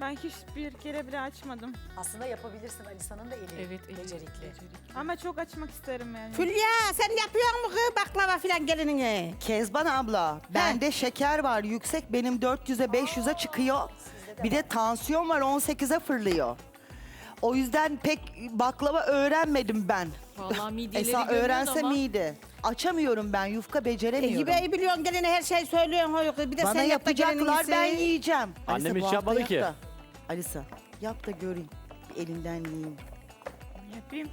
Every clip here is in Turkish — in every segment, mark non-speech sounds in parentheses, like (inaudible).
Ben hiçbir kere bile açmadım. Aslında yapabilirsin Alisa'nın da eli Evet, eli becerikli. Ama çok açmak isterim yani. Fulya sen yapıyor mu kız baklava filan gelinine? Kezban abla, bende şeker var yüksek. Benim 400'e 500'e çıkıyor. Bir de tansiyon var 18'e fırlıyor. O yüzden pek baklava öğrenmedim ben. Vallahi (laughs) mideleri Esa gömüyorsun öğrensem ama. iyiydi. Açamıyorum ben, yufka E, beceremiyorum. Yibeyi biliyorsun geline her şey söylüyorsun. hoy kız. Bir de Bana sen yap da yapacaklar ben iyisi. yiyeceğim. Annem bu hiç hafta yapmadı yap ki. da. Alisa yap da göreyim. Bir elinden yiyeyim. Yapayım.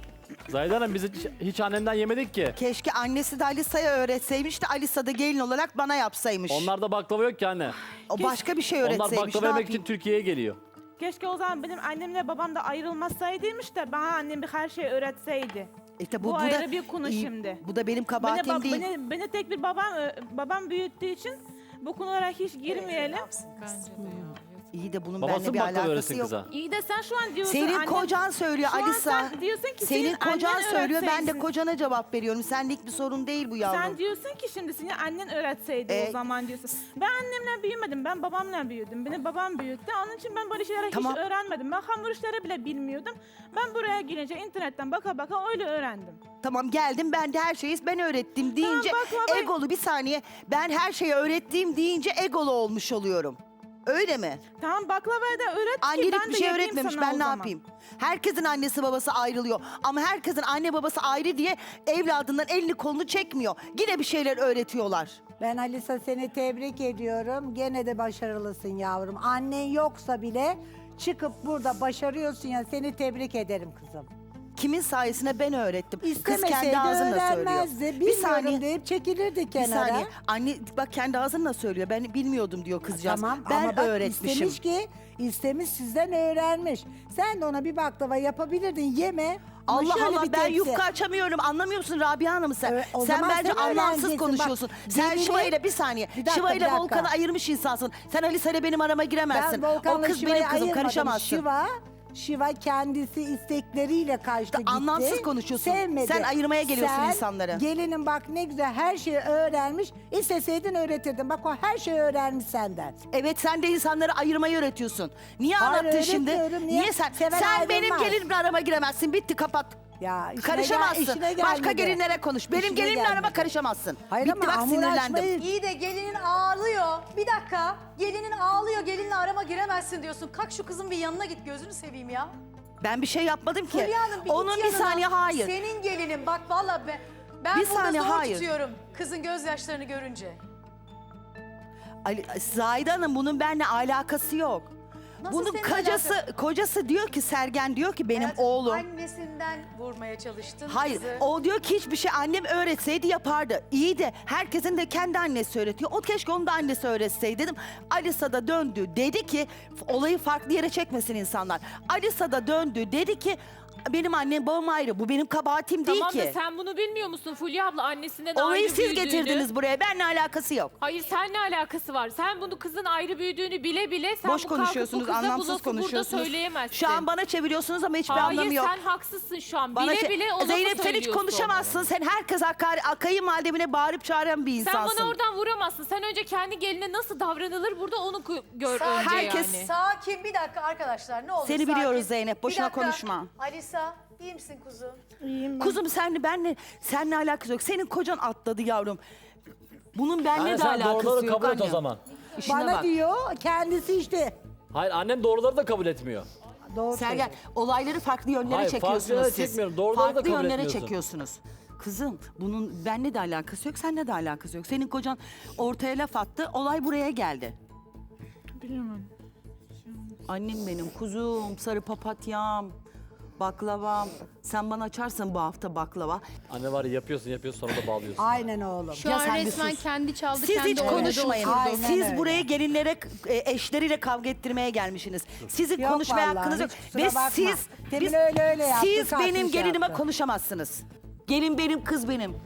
Zahide Hanım biz hiç, hiç annemden yemedik ki. Keşke annesi de Alisa'ya öğretseymiş de Alisa da gelin olarak bana yapsaymış. Onlarda baklava yok ki anne. o başka bir şey Onlar öğretseymiş. baklava ne yemek için yapayım? Türkiye'ye geliyor. Keşke o zaman benim annemle babam da ayrılmasaydımış da bana annem bir her şeyi öğretseydi. İşte Bu da ayrı bir konu iyi- şimdi. Bu da benim Beni, kabahatim ba- değil. beni, beni tek bir babam ö- babam büyüttüğü için bu konulara hiç girmeyelim. Bence de ya. İyi de bunun Babası benimle mı bir baklava alakası öğretsin yok. kıza? İyi de sen şu an diyorsun Senin annem- kocan söylüyor Şu an Alisa. sen diyorsun ki Senin senin kocan annen söylüyor ben de öğretseydi. kocana cevap veriyorum. Senlik bir sorun değil bu yavrum. Sen diyorsun ki şimdi senin annen öğretseydi Ee, o zaman diyorsun. Ben annemle büyümedim. Ben babamla büyüdüm. Beni babam büyüttü. Onun için ben böyle şeyleri Tamam. hiç öğrenmedim. Ben hamur işleri bile bilmiyordum. Ben buraya gelince internetten baka baka öyle öğrendim. Tamam geldim ben de her şeyi ben öğrettim deyince baklava- egolu bir saniye ben her şeyi öğrettiğim deyince egolu olmuş oluyorum. Öyle mi? Tamam baklavayı da öğret ki Annelik ben bir de şey yapayım öğretmemiş sana ben ne zaman. yapayım? Herkesin annesi babası ayrılıyor ama herkesin anne babası ayrı diye evladından elini kolunu çekmiyor. Yine bir şeyler öğretiyorlar. Ben Alisa seni tebrik ediyorum. Gene de başarılısın yavrum. Annen yoksa bile çıkıp burada başarıyorsun ya seni tebrik ederim kızım. Kimin sayesinde ben öğrettim. Kız İstemeseydi kendi ağzıyla söylüyor. öğrenmezdi. Bir Bilmiyorum saniye. deyip çekilirdi Bir kenara. saniye. Anne bak kendi ağzınla söylüyor. Ben bilmiyordum diyor kızcağız. Tamam ben ama bak öğretmişim. istemiş ki istemiş sizden öğrenmiş. Sen de ona bir baklava yapabilirdin yeme. ama Allah şöyle Allah bir ben tepsi. yufka açamıyorum. Anlamıyor musun Rabia Hanım sen? O sen zaman bence sen anlamsız öğreneceksin. konuşuyorsun. Bak, sen gelini- Şiva ile bir saniye. Bir dakika, Şiva bir ile dakika. Volkan'ı ayırmış insansın. Sen Alisa ile benim arama giremezsin. Ben Volkan'la o kız Şiva'yı benim kızım ayırmadım. karışamazsın. Şiva, Şiva kendisi istekleriyle kaçtı gitti. anlamsız konuşuyorsun. Sevmedi. Sen ayırmaya geliyorsun Sen insanları. gelinin bak ne güzel her şeyi öğrenmiş. İsteseydin öğretirdin. Bak o her şeyi öğrenmiş senden. Evet sen de insanları ayırmayı öğretiyorsun. Niye Hayır, anlattın şimdi? öğretmiyorum. Niye? sen? Seven sen benim ayrılmaz. gelinimle arama giremezsin. Bitti kapat. Ya işine Karışamazsın. gel- işine Başka gelinlere konuş. Benim İşine gelinimle arama gelmedi. karışamazsın. Hayır Bitti ama bak hamur sinirlendim. açmayı- İyi de gelinin ağlıyor. Bir dakika. Gelinin ağlıyor. Gelinle arama giremezsin diyorsun. Kalk şu kızın bir yanına git gözünü seveyim ya. Ben bir şey yapmadım ki. Hülya Hanım bir Onun bir yanına. saniye hayır. Senin gelinin bak valla ben, ben Bir burada saniye, zor hayır. tutuyorum. Kızın gözyaşlarını görünce. Ali, Zahide Hanım bunun benimle alakası yok. Nasıl bunun senin kocası alakası? kocası diyor ki Sergen diyor ki benim Hayatım, oğlum. Annesinden vurmaya çalıştın Hayır kızı. o diyor ki hiçbir şey annem öğretseydi yapardı. İyi de herkesin de kendi annesi öğretiyor. O keşke onu da annesi öğretseydi dedim. Alisa da döndü dedi ki olayı farklı yere çekmesin insanlar. Alisa da döndü dedi ki benim annem babam ayrı bu benim kabahatim değil Tamam ki. da sen bunu bilmiyor musun Fulya abla annesinden Olayı ayrı siz büyüdüğünü? getirdiniz buraya benimle alakası yok. Hayır seninle alakası var. Sen bunu kızın ayrı büyüdüğünü bile bile sen Boş bu kalkıp konuşuyorsunuz, bu kıza bu anlamsız lafı konuşuyorsunuz. burada söyleyemezsin. Şu an bana çeviriyorsunuz ama hiçbir Hayır anlamı yok. sen haksızsın şu an. Bana bile bile o lafı Zeynep sen hiç söylüyorsun. konuşamazsın. Sen herkes akar, kayınvalidemine bağırıp çağıran bir Sen insansın. bana oradan vuramazsın. Sen önce kendi geline nasıl davranılır burada onu ku- gör Sakin, önce herkes- yani. Sakin bir dakika arkadaşlar ne olur Seni sakin. biliyoruz Zeynep, Bir boşuna dakika. konuşma. Alisa iyi misin kuzum? Kuzum senle benle seninle alakası yok. Senin kocan atladı yavrum. Bunun benle Anne de sen alakası doğruları yok kabul et o zaman. İşine Bana bak. diyor kendisi işte. Hayır annem doğruları da kabul etmiyor. Doğru Sergen olayları farklı yönlere Hayır, farklı çekiyorsunuz yöne siz. çekmiyorum, doğruları da farklı kabul yönlere etmiyorsun. çekiyorsunuz. Kızım bunun benle de alakası yok, seninle de alakası yok. Senin kocan ortaya laf attı, olay buraya geldi. Biliyorum. Annem benim, kuzum, sarı papatyam, baklavam. Sen bana açarsan bu hafta baklava. Anne var ya yapıyorsun yapıyorsun sonra da bağlıyorsun. Aynen oğlum. Şu Ya an sen bir resmen sus. kendi çaldı, Siz kendi hiç oynadı, konuşmayın. oturdu. Aynen Siz öyle. buraya gelinlere, e, eşleriyle kavga ettirmeye gelmişsiniz. Sizin Yok konuşmaya vallahi, hakkınız yok. hiç kusura Ve bakma. siz, Demin öyle öyle yaptı, siz kalktı benim şey gelinime yaptı. konuşamazsınız. Gelin benim, kız benim.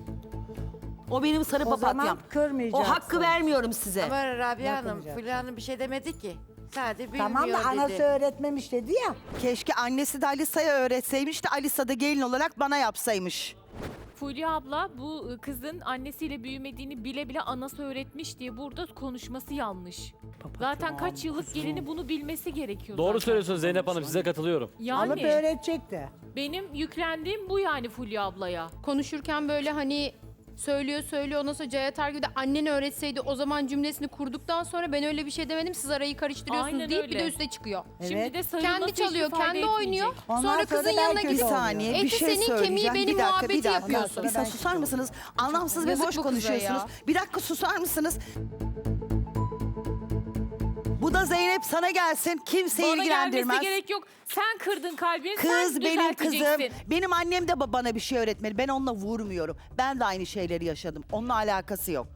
O benim sarı O zaman papatyam. kırmayacaksın. O hakkı vermiyorum size. Ama Rabia Hanım. Fulya Hanım bir şey demedi ki. Sadece bilmiyor Tamam da anası dedi. öğretmemiş dedi ya. Keşke annesi de Alisa'ya öğretseymiş de Alisa da gelin olarak bana yapsaymış. Fulya abla bu ıı, kızın annesiyle büyümediğini bile bile anası öğretmiş diye burada konuşması yanlış. Zaten kaç yıllık gelini bunu bilmesi gerekiyor. Doğru zaten. söylüyorsunuz Zeynep Hanım size katılıyorum. Alıp Yani öğretecekti. benim yüklendiğim bu yani Fulya ablaya. konuşurken böyle hani söylüyor söylüyor ondan sonra Cahit Ergü de annen öğretseydi o zaman cümlesini kurduktan sonra ben öyle bir şey demedim siz arayı karıştırıyorsunuz Aynen deyip bir öyle. de üstüne çıkıyor. Şimdi Evet. de sayılması Kendi çalıyor, kendi oynuyor. Ondan sonra sonra kızın ben yanına Bir gidip saniye bir Eti şey senin, kemiği söyleyeceğim. benim bir dakika, bir muhabbeti dakika. yapıyorsun. Bir saniye susar mısınız? Anlamsız ve Yazık boş bu kıza konuşuyorsunuz. ya. Bir dakika susar mısınız? Bu da Zeynep sana gelsin. Kimseyi Bana ilgilendirmez. gelmesi gerek yok. Sen kırdın kalbini, Kız sen benim kızım. düzelteceksin. Benim annem de ba- bana bir şey öğretmedi. Ben onunla vurmuyorum. Ben de aynı şeyleri yaşadım. Onunla alakası yok.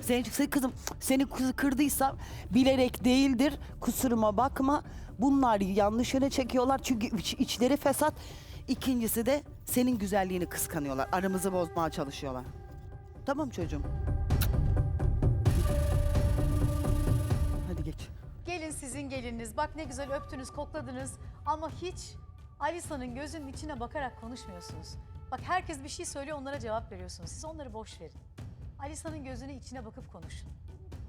Zeynep sen kızım seni kızı kırdıysam bilerek değildir. Kusuruma bakma. Bunlar yanlış yöne çekiyorlar çünkü iç- içleri fesat. İkincisi de senin güzelliğini kıskanıyorlar. Aramızı bozmaya çalışıyorlar. Tamam çocuğum. Sizin gelininiz. Bak ne güzel öptünüz, kokladınız. Ama hiç Alisa'nın gözünün içine bakarak konuşmuyorsunuz. Bak herkes bir şey söylüyor onlara cevap veriyorsunuz. Siz onları boş verin. Alisa'nın gözüne içine bakıp konuşun.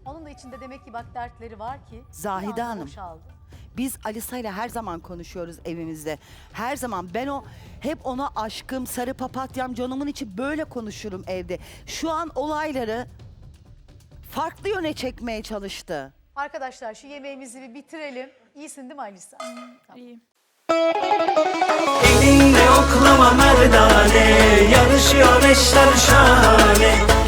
Onun da içinde demek ki bak dertleri var ki. Zahide Hanım. boşaldı. Biz Alisa ile her zaman konuşuyoruz evimizde. Her zaman ben o hep ona aşkım, sarı papatyam, canımın içi böyle konuşurum evde. Şu an olayları farklı yöne çekmeye çalıştı. Arkadaşlar şu yemeğimizi bir bitirelim. İyisin değil mi Alisa? İyiyim. Elinle oklama merdane Yarışıyor eşler şahane